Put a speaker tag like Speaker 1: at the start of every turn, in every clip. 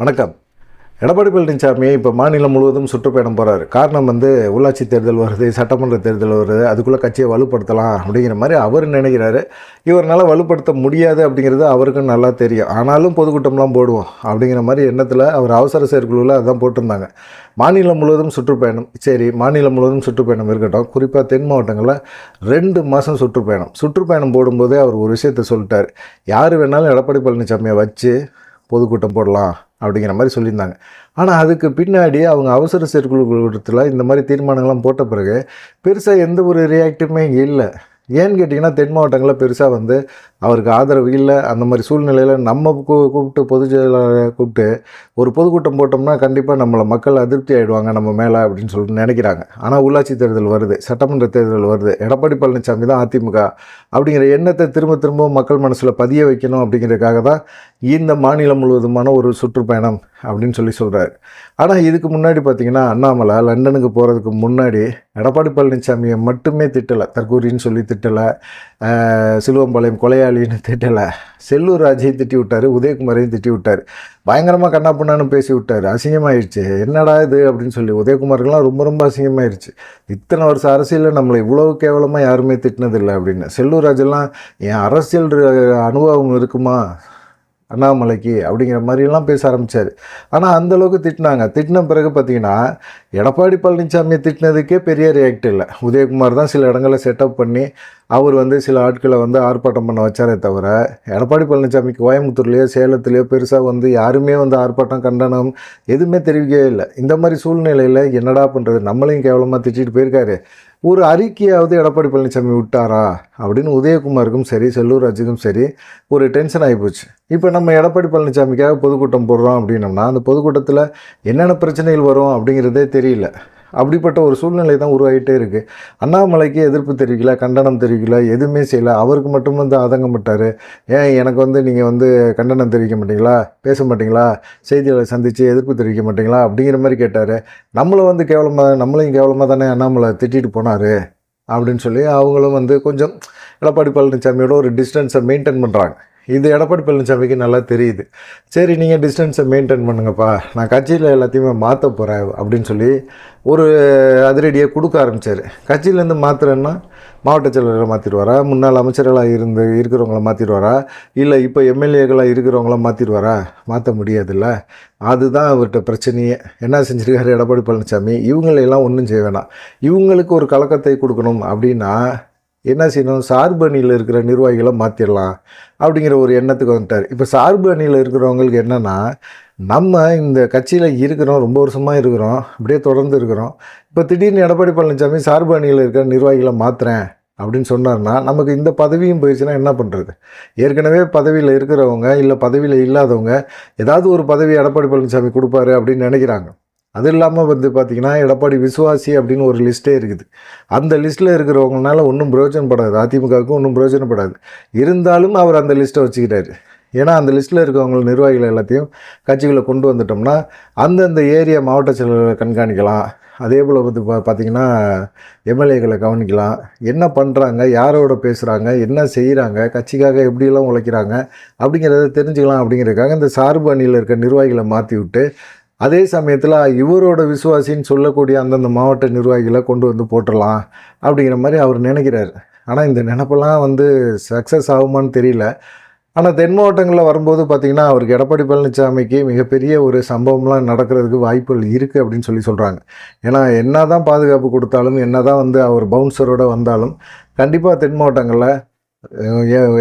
Speaker 1: வணக்கம். எடப்பாடி பழனிசாமி இப்போ மாநிலம் முழுவதும் சுற்றுப்பயணம் போகிறாரு காரணம் வந்து உள்ளாட்சி தேர்தல் வருது சட்டமன்ற தேர்தல் வருது அதுக்குள்ளே கட்சியை வலுப்படுத்தலாம் அப்படிங்கிற மாதிரி அவர் நினைக்கிறாரு. இவரால் வலுப்படுத்த முடியாது அப்படிங்கிறது அவருக்கும் நல்லா தெரியும். ஆனாலும் பொதுக்கூட்டம்லாம் போடுவோம் அப்படிங்கிற மாதிரி எண்ணத்தில் அவர் அவசர செயற்குழுவில் அதான் போட்டிருந்தாங்க. மாநிலம் முழுவதும் சுற்றுப்பயணம் சரி மாநிலம் முழுவதும் சுற்றுப்பயணம் இருக்கட்டும். குறிப்பாக தென் மாவட்டங்களில் ரெண்டு மாதம் சுற்றுப்பயணம். சுற்றுப்பயணம் போடும்போதே அவர் ஒரு விஷயத்த சொல்லிட்டார். யார் வேணாலும் எடப்பாடி பழனிசாமியை வச்சு பொதுக்கூட்டம் போடலாம். அப்படிங்கிற மாதிரி சொல்லியிருந்தாங்க. ஆனால் அதுக்கு பின்னாடி அவங்க அவசர செயற்குழு கூட்டத்தில் இந்த மாதிரி தீர்மானங்கள்லாம் போட்ட பிறகு பெருசாக எந்த ஒரு ரியாக்டிவுமே இல்லை. ஏன்னு கேட்டிங்கன்னா தென் மாவட்டங்களில் பெருசாக வந்து அவருக்கு ஆதரவு இல்லை. அந்த மாதிரி சூழ்நிலையில் நம்ம கூ கூப்பிட்டு பொதுச் செயலாளரை கூப்பிட்டு ஒரு பொதுக்கூட்டம் போட்டோம்னா கண்டிப்பாக நம்மளை மக்கள் அதிருப்தி ஆகிடுவாங்க நம்ம மேலே அப்படின்னு சொல்லிட்டு நினைக்கிறாங்க. ஆனால் உள்ளாட்சி தேர்தல் வருது சட்டமன்ற தேர்தல் வருது எடப்பாடி பழனிசாமி தான் அதிமுக அப்படிங்கிற எண்ணத்தை திரும்ப திரும்ப மக்கள் மனசில் பதிய வைக்கணும் அப்படிங்கிறதுக்காக தான் இந்த மாநிலம் முழுவதுமான ஒரு சுற்றுப்பயணம் அப்படின்னு சொல்லி சொல்கிறாரு ஆனால் இதுக்கு முன்னாடி பார்த்தீங்கன்னா அண்ணாமலை லண்டனுக்கு போகிறதுக்கு முன்னாடி எடப்பாடி பழனிசாமியை மட்டுமே திட்டலை. தற்கூரின்னு சொல்லி திட்டலை. சிலுவம்பாளையம் கொலையாளின்னு திட்டலை. செல்லூர் ராஜையும் திட்டி விட்டார். உதயகுமாரையும் திட்டி விட்டார். பயங்கரமாக கண்ணா பண்ணான்னு பேசி விட்டார். அசிங்கமாயிடுச்சு என்னடா இது அப்படின்னு சொல்லி உதயகுமாருக்கெல்லாம் ரொம்ப ரொம்ப அசிங்கமாயிருச்சு. இத்தனை வருஷம் அரசியலில் நம்மளை இவ்வளோ கேவலமாக யாருமே திட்டினதில்லை அப்படின்னு. செல்லூர் ராஜெல்லாம் என் அரசியல் அனுபவம் இருக்குமா? அண்ணாமலைக்கு அப்படிங்கிற மாதிரிலாம் பேச ஆரம்பித்தார் ஆனால் அந்தளவுக்கு திட்டினாங்க. திட்டின பிறகு பார்த்தீங்கன்னா எடப்பாடி பழனிசாமியை திட்டினதுக்கே பெரிய ரியாக்ட் இல்லை. உதயகுமார் தான் சில இடங்களில் செட்டப் பண்ணி அவர் வந்து சில ஆட்களை வந்து ஆர்ப்பாட்டம் பண்ண வச்சாரே தவிர எடப்பாடி பழனிசாமி கோயம்புத்தூர்லேயோ சேலத்துலேயோ பெருசாக வந்து யாருமே வந்து ஆர்ப்பாட்டம் கண்டனம் எதுவுமே தெரிவிக்கவே இல்லை. இந்த மாதிரி சூழ்நிலையில் என்னடா பண்ணுறது நம்மளையும் கேவலமாக திட்டிகிட்டு போயிருக்காரு. ஒரு அறிக்கையாவது எடப்பாடி பழனிசாமி விட்டாரா? அப்படின்னு உதயகுமாருக்கும் சரி செல்லூர் ராஜுக்கும் சரி ஒரு டென்ஷன் ஆகிப்போச்சு இப்போ நம்ம எடப்பாடி பழனிசாமிக்காக பொதுக்கூட்டம் போடுறோம் அப்படின்னோம்னா அந்த பொதுக்கூட்டத்தில் என்னென்ன பிரச்சனைகள் வரும் அப்படிங்கிறதே தெரியல. அப்படிப்பட்ட ஒரு சூழ்நிலை தான் உருவாகிட்டே இருக்குது அண்ணாமலைக்கு எதிர்ப்பு தெரிவிக்கல கண்டனம் தெரிவிக்கல எதுவுமே செய்யலை. அவருக்கு மட்டும் வந்து ஆதங்கப்பட்டார் ஏன் எனக்கு வந்து நீங்கள் வந்து கண்டனம் தெரிவிக்க மாட்டீங்களா? பேச மாட்டீங்களா? செய்திகளை சந்தித்து எதிர்ப்பு தெரிவிக்க மாட்டீங்களா? அப்படிங்கிற மாதிரி கேட்டார். நம்மளை வந்து கேவலமாக நம்மளையும் கேவலமாக தானே அண்ணாமலை திட்டிட்டு போனார்? அப்படின்னு சொல்லி அவங்களும் வந்து கொஞ்சம் எடப்பாடி பழனிசாமியோட ஒரு டிஸ்டன்ஸை மெயின்டைன் பண்ணுறாங்க இது எடப்பாடி பழனிசாமிக்கு நல்லா தெரியுது. சரி நீங்கள் டிஸ்டன்ஸை மெயின்டைன் பண்ணுங்கப்பா. நான் கட்சியில் எல்லாத்தையுமே மாற்ற போகிறேன் அப்படின்னு சொல்லி ஒரு அதிரடியை கொடுக்க ஆரம்பித்தார் கட்சியிலேருந்து மாற்றுறேன்னா மாவட்ட செயலரை மாற்றிடுவாரா முன்னாள் அமைச்சர்களாக இருந்து இருக்கிறவங்கள மாற்றிடுவாரா இல்லை இப்போ எம்எல்ஏக்களாக இருக்கிறவங்கள மாற்றிடுவாரா மாற்ற முடியாதுல்ல. அதுதான் அவர்கிட்ட பிரச்சனையே. என்ன செஞ்சுருக்காரு எடப்பாடி பழனிசாமி? இவங்களையெல்லாம் ஒன்றும் செய்ய வேணாம். இவங்களுக்கு ஒரு கலக்கத்தை கொடுக்கணும் அப்படின்னா என்ன செய்யணும்? சார்பு அணியில் இருக்கிற நிர்வாகிகளை மாற்றிடலாம் அப்படிங்கிற ஒரு எண்ணத்துக்கு வந்துட்டார். இப்போ சார்பு அணியில் இருக்கிறவங்களுக்கு என்னென்னா நம்ம இந்த கட்சியில் இருக்கிறோம் ரொம்ப வருஷமாக இருக்கிறோம் அப்படியே தொடர்ந்து இருக்கிறோம். இப்போ திடீர்னு எடப்பாடி பழனிசாமி சார்பு அணியில் இருக்கிற நிர்வாகிகளை மாற்றுறேன் அப்படின்னு சொன்னார்னா நமக்கு இந்த பதவியும் போயிடுச்சுன்னா என்ன பண்ணுறது ஏற்கனவே பதவியில் இருக்கிறவங்க இல்லை பதவியில் இல்லாதவங்க ஏதாவது ஒரு பதவி எடப்பாடி பழனிசாமி கொடுப்பாரு அப்படின்னு நினைக்கிறாங்க. அது இல்லாமல் வந்து பார்த்திங்கன்னா எடப்பாடி விசுவாசி அப்படின்னு ஒரு லிஸ்ட்டே இருக்குது. அந்த லிஸ்ட்டில் இருக்கிறவங்கனால ஒன்றும் பிரயோஜனப்படாது. அதிமுகவுக்கும் ஒன்றும் பிரயோஜனப்படாது. இருந்தாலும் அவர் அந்த லிஸ்ட்டை வச்சுக்கிறாரு. ஏன்னா அந்த லிஸ்ட்டில் இருக்கவங்க நிர்வாகிகள் எல்லாத்தையும் கட்சிகளை கொண்டு வந்துட்டோம்னா அந்தந்த ஏரியா மாவட்ட செயலர்களை கண்காணிக்கலாம். அதே போல் வந்து பா பார்த்திங்கன்னா எம்எல்ஏக்களை கவனிக்கலாம். என்ன பண்ணுறாங்க யாரோட பேசுகிறாங்க என்ன செய்கிறாங்க கட்சிக்காக எப்படியெல்லாம் உழைக்கிறாங்க அப்படிங்கிறத தெரிஞ்சுக்கலாம் அப்படிங்கிறதுக்காக இந்த சார்பு அணியில் இருக்க நிர்வாகிகளை மாற்றி விட்டு அதே சமயத்தில் இவரோட விசுவாசின்னு சொல்லக்கூடிய அந்தந்த மாவட்ட நிர்வாகிகளை கொண்டு வந்து போட்டுடலாம் அப்படிங்கிற மாதிரி அவர் நினைக்கிறார். ஆனால் இந்த நினப்பெல்லாம் வந்து சக்ஸஸ் ஆகுமான்னு தெரியல. ஆனால் தென் மாவட்டங்களில் வரும்போது பார்த்திங்கன்னா அவருக்கு எடப்பாடி பழனிசாமிக்கு மிகப்பெரிய ஒரு சம்பவம்லாம் நடக்கிறதுக்கு வாய்ப்புகள் இருக்குது அப்படின்னு சொல்லி சொல்கிறாங்க ஏன்னா என்ன தான் பாதுகாப்பு கொடுத்தாலும் என்ன தான் வந்து அவர் பவுன்சரோடு வந்தாலும் கண்டிப்பாக தென் மாவட்டங்களில்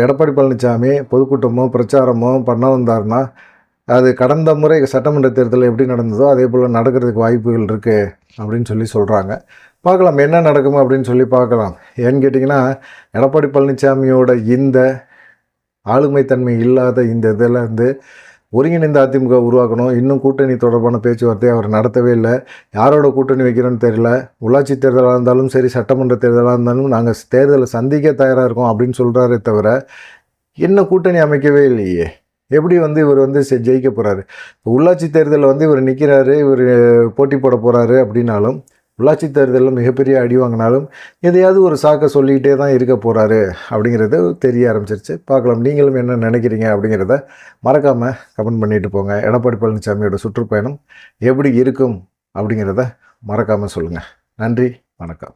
Speaker 1: எடப்பாடி பழனிசாமி பொதுக்கூட்டமோ பிரச்சாரமோ பண்ண வந்தார்னா அது கடந்த முறை சட்டமன்ற தேர்தலில் எப்படி நடந்ததோ அதே போல் நடக்கிறதுக்கு வாய்ப்புகள் இருக்குது அப்படின்னு சொல்லி சொல்கிறாங்க பார்க்கலாம் என்ன நடக்கும் அப்படின்னு சொல்லி பார்க்கலாம். ஏன்னு கேட்டிங்கன்னா எடப்பாடி பழனிசாமியோட இந்த ஆளுமைத்தன்மை இல்லாத இந்த இதில் வந்து ஒருங்கிணைந்த அதிமுக உருவாக்கணும். இன்னும் கூட்டணி தொடர்பான பேச்சுவார்த்தையை அவர் நடத்தவே இல்லை. யாரோட கூட்டணி வைக்கிறோன்னு தெரியல. உள்ளாட்சி தேர்தலாக இருந்தாலும் சரி சட்டமன்ற தேர்தலாக இருந்தாலும் நாங்கள் தேர்தலை சந்திக்க தயாராக இருக்கோம் அப்படின்னு சொல்கிறாரே தவிர என்ன கூட்டணி அமைக்கவே இல்லையே? எப்படி வந்து இவர் வந்து செ- ஜெயிக்க போகிறாரு உள்ளாட்சி தேர்தலில் வந்து இவர் நிற்கிறாரு இவர் போட்டி போட போகிறாரு அப்படின்னாலும் உள்ளாட்சி தேர்தலில் மிகப்பெரிய அடி வாங்கினாலும் எதையாவது ஒரு சாக்கை சொல்லிக்கிட்டே தான் இருக்க போகிறாரு அப்படிங்கிறது தெரிய ஆரம்பிச்சிருச்சு. பார்க்கலாம். நீங்களும் என்ன நினைக்கிறீங்க அப்படிங்கிறத மறக்காமல் கமெண்ட் பண்ணிட்டு போங்க. எடப்பாடி பழனிசாமியோட சுற்றுப்பயணம் எப்படி இருக்கும் அப்படிங்கிறத மறக்காமல் சொல்லுங்கள் நன்றி. வணக்கம்.